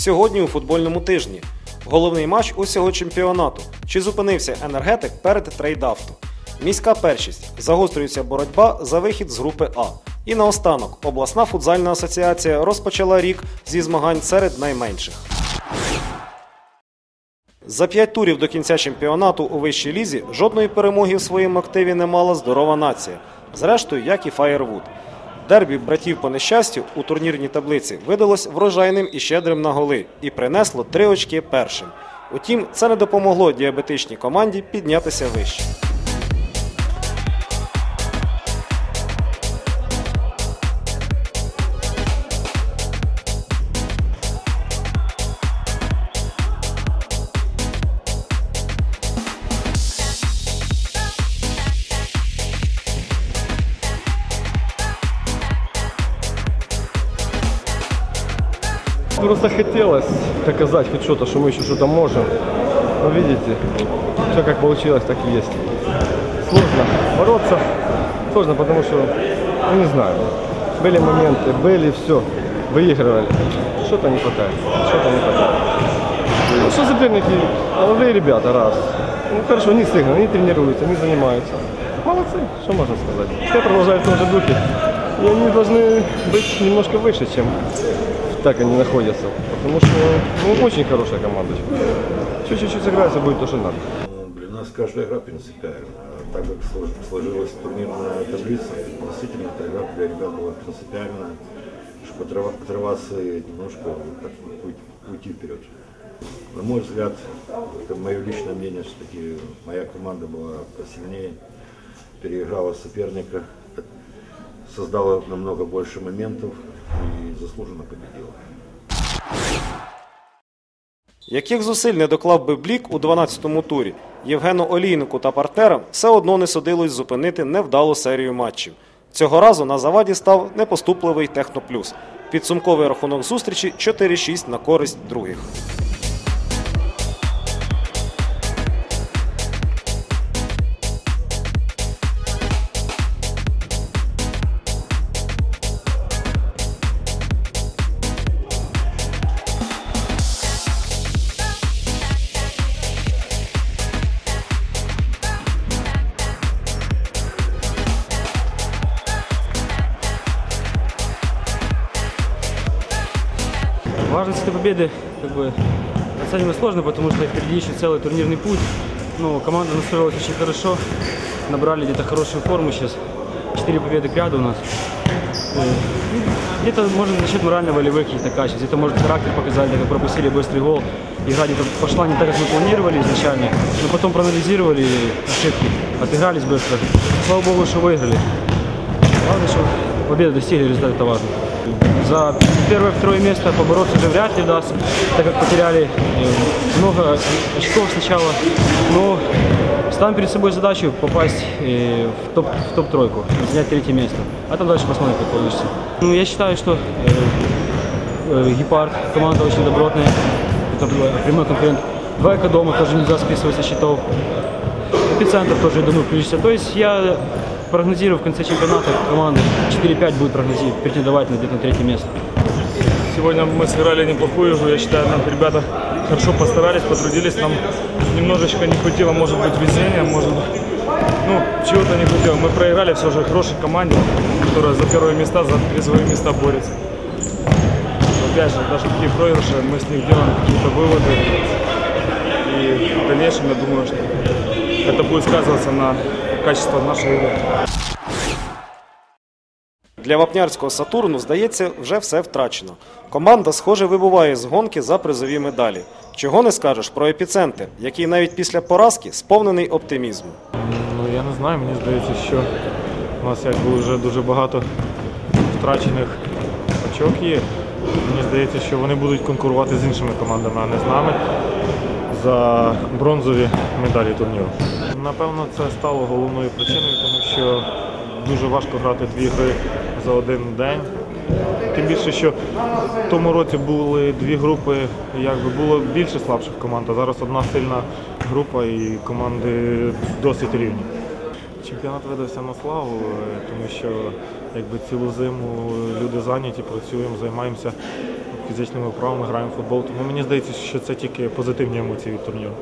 Сьогодні у футбольному тижні. Головний матч усього чемпіонату. Чи зупинився енергетик перед трейдавто? Міська першість. Загострюється боротьба за вихід з групи А. І наостанок обласна футзальна асоціація розпочала рік зі змагань серед найменших. За п'ять турів до кінця чемпіонату у вищій лізі жодної перемоги в своєму активі не мала здорова нація. Зрештою, як і Фаєрвуд. Дербі братів по нещастю у турнірній таблиці видалось врожайним і щедрим на голи і принесло три очки першим. Утім, це не допомогло діабетичній команді піднятися вище. Просто хотелось доказать хоть что-то, что мы еще что-то можем. Но видите, все как получилось, так и есть. Сложно бороться, сложно, потому что, ну не знаю, были моменты, были все, выигрывали. Что-то не хватает, что-то не хватает. Ну, что соперники, молодые ребята, раз. Ну хорошо, они сыграны, они тренируются, они занимаются. Молодцы, что можно сказать. Пускай продолжают в том же духе. И они должны быть немножко выше, чем так они находятся. Потому что ну, очень хорошая команда. Чуть-чуть сыграется, будет то, что надо. Ну, Для нас каждая игра принципиальна. Так как слож- сложилась турнирная таблица, действительно эта игра для ребят была принципиальна, чтобы отрыва- отрываться и немножко так уйти вперед. На мой взгляд, это мое личное мнение, все-таки моя команда была посильнее, переиграла соперника, создала намного больше моментов и заслужено победила. Яких зусиль не доклав би Блік у 12-му турі, Євгену Олійнику та партнерам все одно не судилось зупинити невдалу серію матчів. Цього разу на заваді став непоступливий Техноплюс. Підсумковий рахунок зустрічі 4-6 на користь других. победы как бы оценивать сложно, потому что впереди еще целый турнирный путь. Но команда настроилась очень хорошо, набрали где-то хорошую форму сейчас. Четыре победы к ряду у нас. Э, ну, Где-то, может, за счет морально-волевых каких-то качеств, где-то, может, характер показали, так как пропустили быстрый гол. Игра где-то пошла не так, как мы планировали изначально, но потом проанализировали ошибки, отыгрались быстро. Слава богу, что выиграли. Главное, что победу достигли, результат это важно. За первое-второе место побороться уже вряд ли даст, так как потеряли э, много очков сначала. Но ставим перед собой задачу попасть э, в топ- в топ-тройку, занять третье место. А там дальше посмотрим, как получится. Ну, я считаю, что э, Гепард, команда очень добротная, это прямой конкурент. Двойка дома тоже нельзя списывать со счетов. Эпицентр тоже, я думаю, включится. То есть я прогнозирую в конце чемпионата команды 4-5 будет прогнозировать, претендовать на где-то третье место. Сегодня мы сыграли неплохую игру. Я считаю, нам ребята хорошо постарались, потрудились. Нам немножечко не хватило, может быть, везения, может ну, чего-то не хватило. Мы проиграли все же хорошей команде, которая за первые места, за призовые места борется. Опять же, даже такие проигрыши, мы с них делаем какие-то выводы. И в дальнейшем, я думаю, что это будет сказываться на качестве нашей игры. Для вапнярського Сатурну, здається, вже все втрачено. Команда, схоже, вибуває з гонки за призові медалі. Чого не скажеш про епіцентр, який навіть після поразки сповнений оптимізму. Ну я не знаю, мені здається, що у нас якби вже дуже багато втрачених очок є. Мені здається, що вони будуть конкурувати з іншими командами, а не з нами за бронзові медалі турніру. Напевно, це стало головною причиною, тому що дуже важко грати дві гри за один день. Тим більше, що в тому році були дві групи, якби було більше слабших команд, а зараз одна сильна група і команди досить рівні. Чемпіонат видався на славу, тому що якби цілу зиму люди зайняті, працюємо, займаємося фізичними вправами, граємо в футбол. Тому мені здається, що це тільки позитивні емоції від турніру.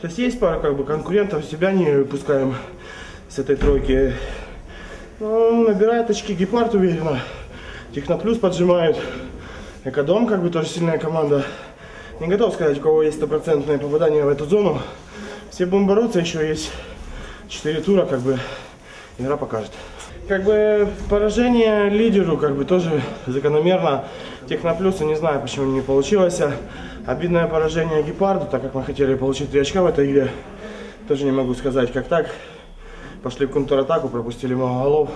То есть есть пара как бы конкурентов, себя не выпускаем с этой тройки. Ну, набирает очки Гепард уверенно. Техноплюс поджимает. Экодом как бы тоже сильная команда. Не готов сказать, у кого есть стопроцентное попадание в эту зону. Все будем бороться, еще есть 4 тура, как бы игра покажет. Как бы поражение лидеру как бы тоже закономерно. Техноплюсу не знаю, почему не получилось. Обидное поражение Гепарду, так как мы хотели получить 3 очка в этой игре. Тоже не могу сказать, как так. Пошли в контратаку, пропустили много голов.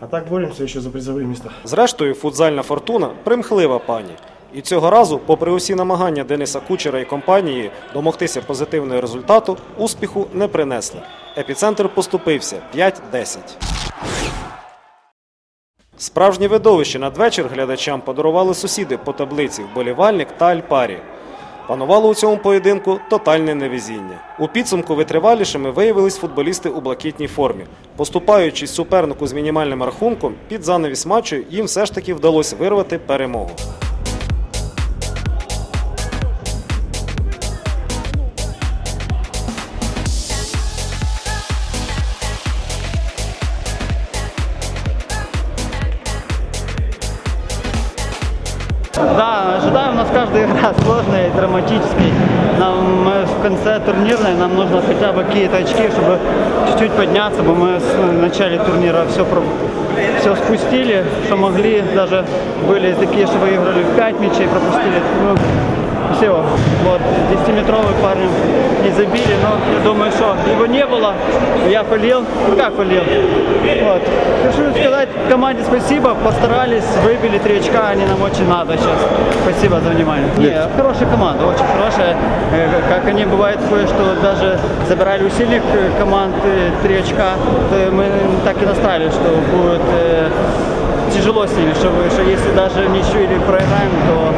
А так боремся еще за призовые места. Зрештою, футзальна фортуна примхлива пані. І цього разу, попри усі намагання Дениса Кучера і компанії домогтися позитивного результату, успіху не принесли. Епіцентр поступився 5-10. Справжнє видовище надвечір глядачам подарували сусіди по таблиці вболівальник та Альпарі. Панувало у цьому поєдинку тотальне невезіння. У підсумку витривалішими виявились футболісти у блакитній формі. Поступаючись супернику з мінімальним рахунком, під занавіс матчу їм все ж таки вдалося вирвати перемогу. Да, ожидаем, у нас каждая игра сложная и драматическая. Нам в конце турнирной нам нужно хотя бы какие-то очки, чтобы чуть-чуть подняться, бы мы в начале турнира все, все спустили, что могли. Даже были такие, что выиграли в 5 мячей, пропустили. Ну, все, вот, 10-метровый парень не забили, но я думаю, что его не было, я ну как полил, вот. Хочу сказать команде спасибо, постарались, выбили три очка, они нам очень надо сейчас. Спасибо за внимание. Не, хорошая команда, очень хорошая. Э, Как они бывает такое, что даже забирали у сильных э, команд э, три очка, то мы так и настраивали, что будет э, тяжело с ними, что, вы- что если даже ничью или проиграем, то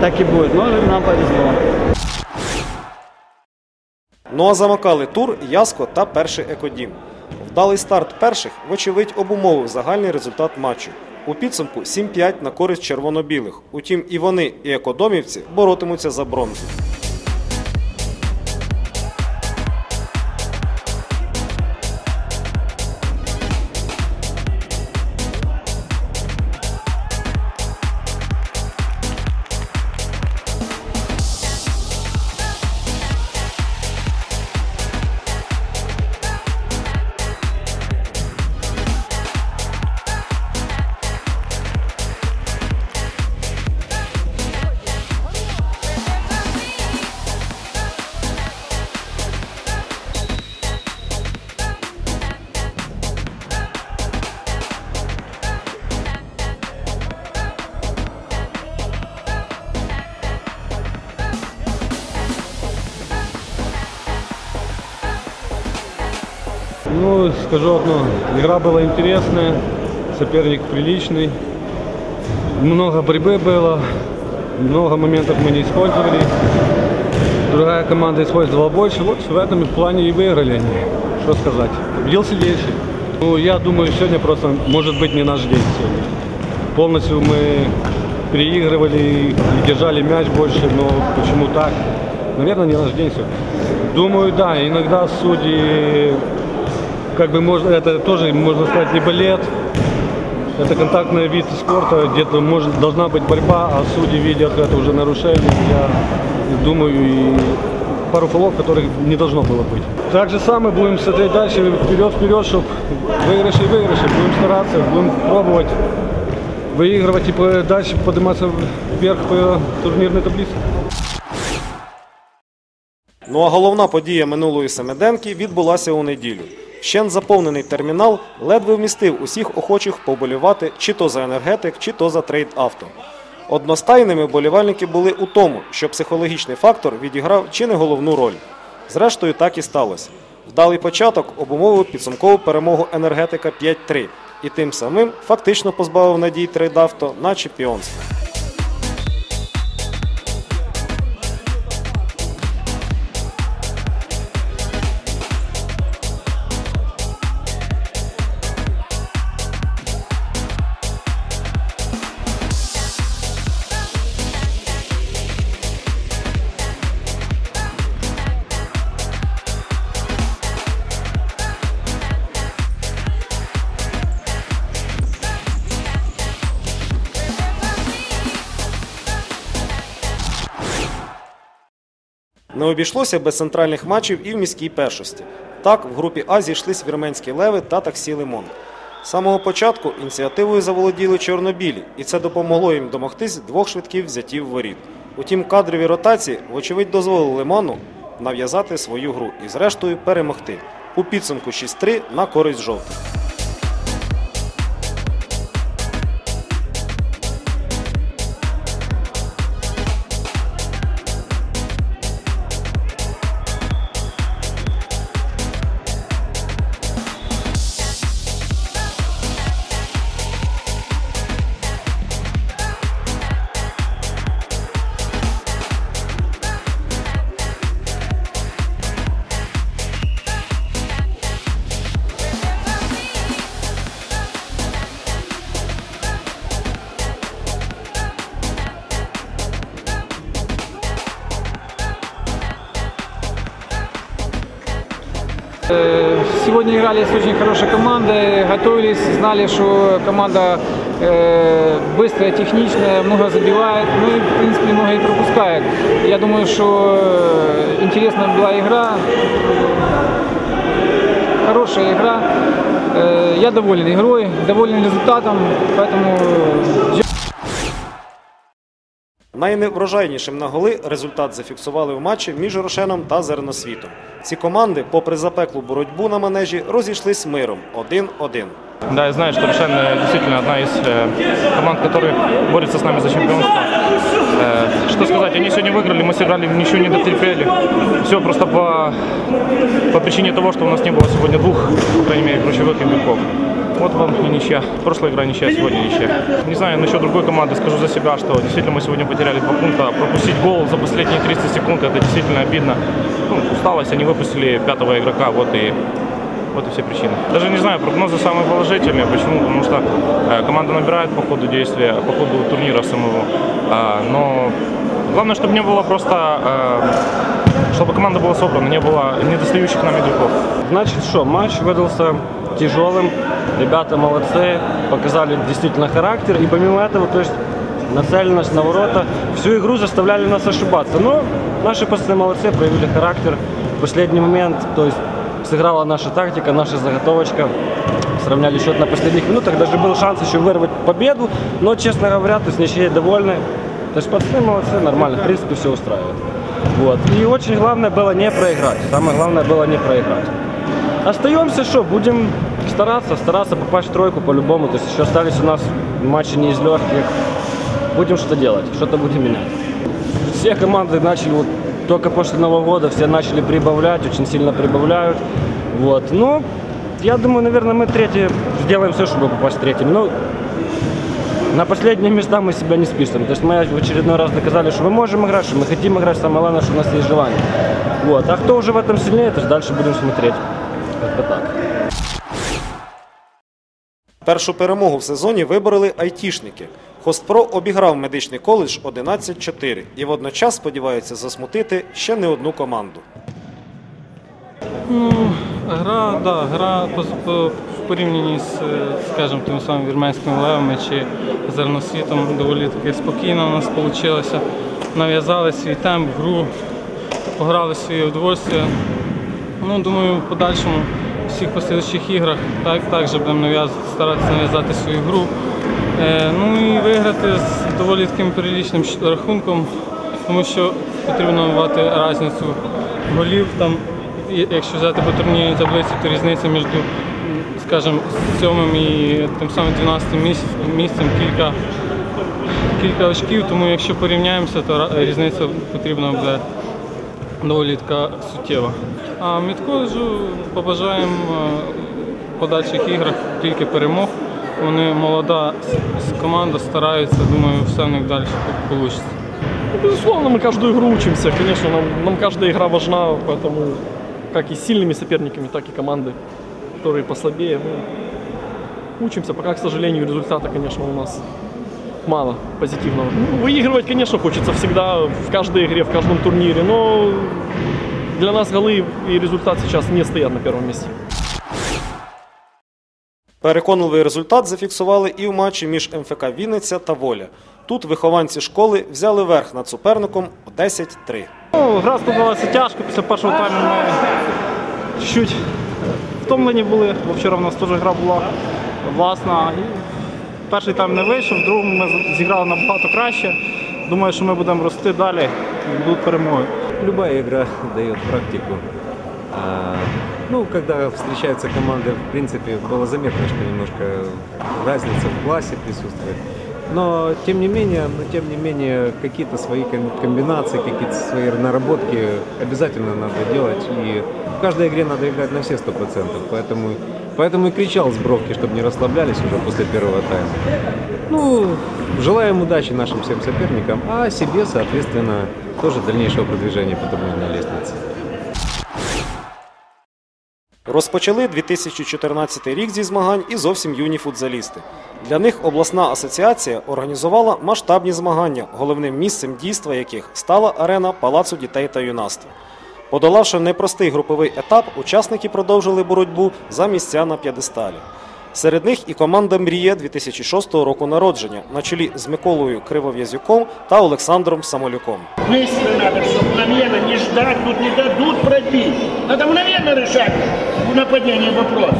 так и будет. Но нам повезло. Ну а замикали тур Яско та перший екодім. Вдалий старт перших, вочевидь, обумовив загальний результат матчу. У підсумку 7-5 на користь червоно-білих. Утім, і вони, і екодомівці боротимуться за бронзу. Скажу одно, игра была интересная, соперник приличный, много борьбы было, много моментов мы не использовали. Другая команда использовала больше, вот в этом плане и выиграли они. Что сказать, победил сильнейший. Ну, я думаю, сегодня просто может быть не наш день сегодня. Полностью мы переигрывали и держали мяч больше, но почему так? Наверное, не наш день сегодня. Думаю, да, иногда судьи как бы можно, это тоже можно сказать не балет, это контактный вид спорта, где-то должна быть борьба, а судьи видят это уже нарушение. Я думаю, и пару фолов, которых не должно было быть. Так же самое будем смотреть дальше, вперед-вперед, чтобы выигрыши и выигрыши. Будем стараться, будем пробовать выигрывать и дальше подниматься вверх по турнирной таблице. Ну а головна подія минулої семиденки відбулася у неділю. Вщент заповнений термінал ледве вмістив усіх охочих поболівати чи то за енергетик, чи то за трейд авто. Одностайними вболівальники були у тому, що психологічний фактор відіграв чи не головну роль. Зрештою, так і сталося. Вдалий початок обумовив підсумкову перемогу енергетика 5-3 і тим самим фактично позбавив надій трейдавто на чемпіонство. Не обійшлося без центральних матчів і в міській першості. Так, в групі А зійшлись вірменські леви та таксі Лимон. З самого початку ініціативою заволоділи чорнобілі, і це допомогло їм домогтись двох швидких взятів воріт. Утім, кадрові ротації, вочевидь, дозволили Лимону нав'язати свою гру і, зрештою, перемогти. У підсумку 6-3 на користь жовтих. Сегодня играли с очень хорошей командой, готовились, знали, что команда э, быстрая, техничная, много забивает, ну и в принципе много и пропускает. Я думаю, что э, интересная была игра, хорошая игра. Э, я доволен игрой, доволен результатом, поэтому Найневрожайнішим на голи результат зафіксували в матчі між Рошеном та Зерносвітом. Ці команди, попри запеклу боротьбу на манежі, розійшлись миром 1-1. Да, я знаю, что Рошен э, действительно одна из э, команд, которые борется с нами за чемпионство. Э, Что сказать, они сегодня выиграли, мы сыграли, ничего не дотерпели. Все просто по, по причине того, что у нас не было сегодня двух, по крайней мере, ключевых игроков. Вот вам и ничья. Прошлая игра ничья, сегодня ничья. Не знаю, насчет другой команды, скажу за себя, что действительно мы сегодня потеряли два пункта. Пропустить гол за последние 30 секунд, это действительно обидно. Ну, усталость, они выпустили пятого игрока, вот и вот и все причины. Даже не знаю, прогнозы самые положительные. Почему? Потому что э, команда набирает по ходу действия, по ходу турнира самого. А, но главное, чтобы не было просто, э, чтобы команда была собрана, не было недостающих нам игроков. Значит, что, матч выдался тяжелым. Ребята молодцы, показали действительно характер. И помимо этого, то есть нацеленность на ворота, всю игру заставляли нас ошибаться. Но наши пацаны молодцы, проявили характер. В последний момент, то есть сыграла наша тактика, наша заготовочка. Сравняли счет на последних минутах. Даже был шанс еще вырвать победу. Но, честно говоря, то есть ничьей довольны. То есть пацаны молодцы, нормально, в принципе, все устраивает. Вот. И очень главное было не проиграть. Самое главное было не проиграть. Остаемся что, будем стараться, стараться попасть в тройку по-любому. То есть еще остались у нас матчи не из легких. Будем что-то делать, что-то будем менять. Все команды начали вот только после Нового года, все начали прибавлять, очень сильно прибавляют. Вот. Ну, я думаю, наверное, мы третьи сделаем все, чтобы попасть третьим. Ну, на последние места мы себя не списываем. То есть мы в очередной раз доказали, что мы можем играть, что мы хотим играть. Самое главное, что у нас есть желание. Вот. А кто уже в этом сильнее, то есть дальше будем смотреть. Как-то так. Першу перемогу в сезоні вибороли айтішники. Хостпро обіграв медичний коледж 11-4 і водночас сподівається засмутити ще не одну команду. Ну, гра, да, гра в порівнянні з, е, скажімо, тим самим вірменськими левами чи зерносвітом доволі таки спокійно у нас вийшло. Нав'язали свій темп, гру, пограли своє удовольствие. Ну, думаю, в подальшому в всіх послідчих іграх так, також будемо нав'яз, старатися нав'язати свою гру. Е, ну і виграти з доволі таким прилічним рахунком, тому що потрібно мати різницю голів. Там, якщо взяти по турнірній таблиці, то різниця між, скажімо, сьомим і тим самим 12 місць, місцем кілька, кілька очків, тому якщо порівняємося, то різниця потрібна буде доволі така суттєва. А Мідколеджу побажаємо е, в подальших іграх тільки перемог. Вони молода с- с- команда, стараються, думаю, все в них далі вийде. Безусловно, мы каждую игру учимся. Конечно, нам, нам каждая игра важна, поэтому как и с сильными соперниками, так и команды, которые послабее. Мы учимся. Пока, к сожалению, результата, конечно, у нас мало позитивного. Ну, выигрывать, конечно, хочется всегда, в каждой игре, в каждом турнире, но для нас голы и результат сейчас не стоят на первом месте. Переконливий результат зафіксували і в матчі між МФК Вінниця та Воля. Тут вихованці школи взяли верх над суперником в 10-3. Ну, гра складалася тяжко. Після першого тайму ми чуть втомлені були, бо вчора в нас теж гра була власна. І перший тайм не вийшов, в другому ми зіграли набагато краще. Думаю, що ми будемо рости далі і будуть перемоги. Любая игра дает практику. А, ну, когда встречаются команды, в принципе, было заметно, что немножко разница в классе присутствует. Но тем не менее, но тем не менее, какие-то свои ком- комбинации, какие-то свои наработки обязательно надо делать. И в каждой игре надо играть на все сто процентов. Поэтому, поэтому и кричал с бровки, чтобы не расслаблялись уже после первого тайма. Ну, желаем удачи нашим всем соперникам, а себе, соответственно, тоже дальнейшего продвижения по турнирной лестнице. Розпочали 2014 рік зі змагань і зовсім юні футзалісти. Для них обласна асоціація організувала масштабні змагання, головним місцем дійства яких стала арена Палацу дітей та юнацтва. Подолавши непростий груповий етап, учасники продовжили боротьбу за місця на п'єдесталі. Серед них і команда Мрія 2006 року народження на чолі з Миколою Кривов'язюком та Олександром Самолюком. Быстро надо, чтобы мгновенно не ждать, тут не дадут пробить. Надо мгновенно решать в нападении вопрос.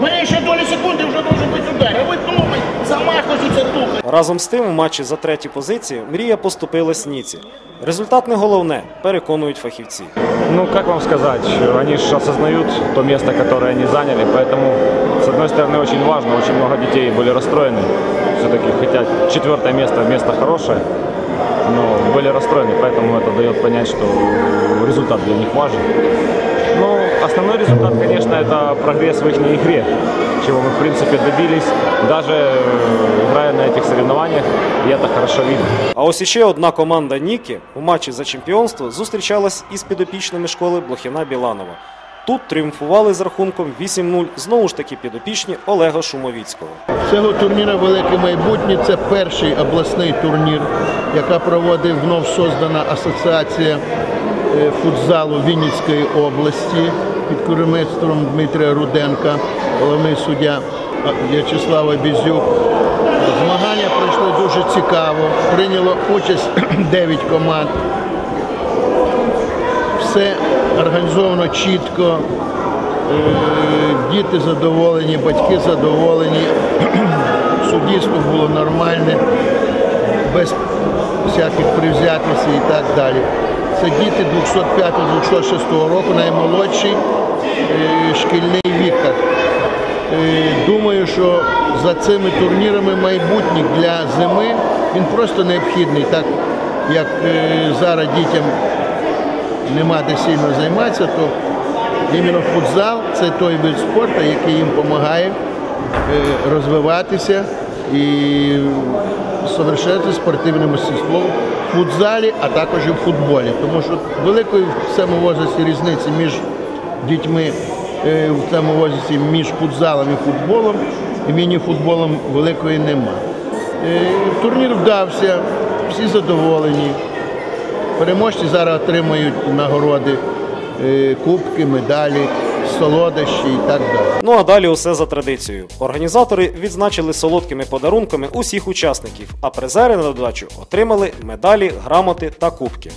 Малейшая доля секунды уже должен быть удар. А вы думаете, замахиваетесь тухо. Разом з тим, у матчі за третю позицію Мрія поступила Сніці. Результат не головне, переконують фахівці. Ну, как вам сказать, они же осознают то место, которое они заняли, поэтому, с одной стороны, очень важно, очень много детей были расстроены. Все-таки, хотя четвертое место, место хорошее, но были расстроены, поэтому это дает понять, что результат для них важен. Но основной результат, конечно, это прогресс в их игре, чего мы, в принципе, добились, даже э, играя на этих соревнованиях, и это хорошо видно. А ось іще одна команда Ніки у матчі за чемпіонство зустрічалась із підопічними школи Блохіна Біланова. Тут тріумфували з рахунком 8-0 знову ж таки підопічні Олега Шумовіцького. Цього турніру велике майбутнє. Це перший обласний турнір, яка проводить вновь создана асоціація е, футзалу Вінницької області під керівництвом Дмитрія Руденка, головний суддя а, В'ячеслав Бізюк. Змагання пройшли дуже цікаво. Прийняло участь 9 команд. Все організовано чітко. Е, Діти задоволені, батьки задоволені. Суддівство було нормальне, без всяких привзятостей і так далі. Це діти 205-206 року, наймолодший е, шкільний вік. Е, Думаю, що за цими турнірами майбутнє для зими він просто необхідний, так як е, зараз дітям нема де сильно займатися, то іменно футзал це той вид спорту, який їм допомагає розвиватися і совершати спортивне мистецтво в футзалі, а також і в футболі. Тому що великої в цьому возрасті різниці між дітьми е, в цьому возрасті між футзалом і футболом і міні-футболом великої нема. Е, Турнір вдався, всі задоволені. Переможці зараз отримують нагороди, е, кубки, медалі, солодощі і так далі. Ну а далі усе за традицією. Організатори відзначили солодкими подарунками усіх учасників, а призери на додачу отримали медалі, грамоти та кубки.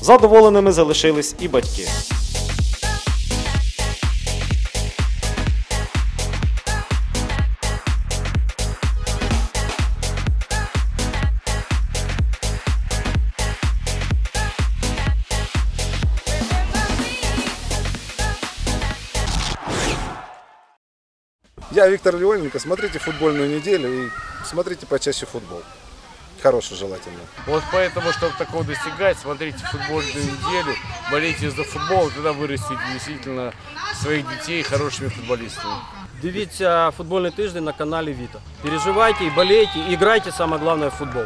Задоволеними залишились і батьки. Я Виктор Леоненко. Смотрите футбольную неделю и смотрите почаще футбол. Хороший желательно. Вот поэтому, чтобы такого достигать, смотрите футбольную неделю, болейте за футбол, тогда вырастите действительно своих детей хорошими футболистами. Дивіться футбольний тиждень на каналі Віта. Переживайте і болейте, і грайте, саме головне, в футбол.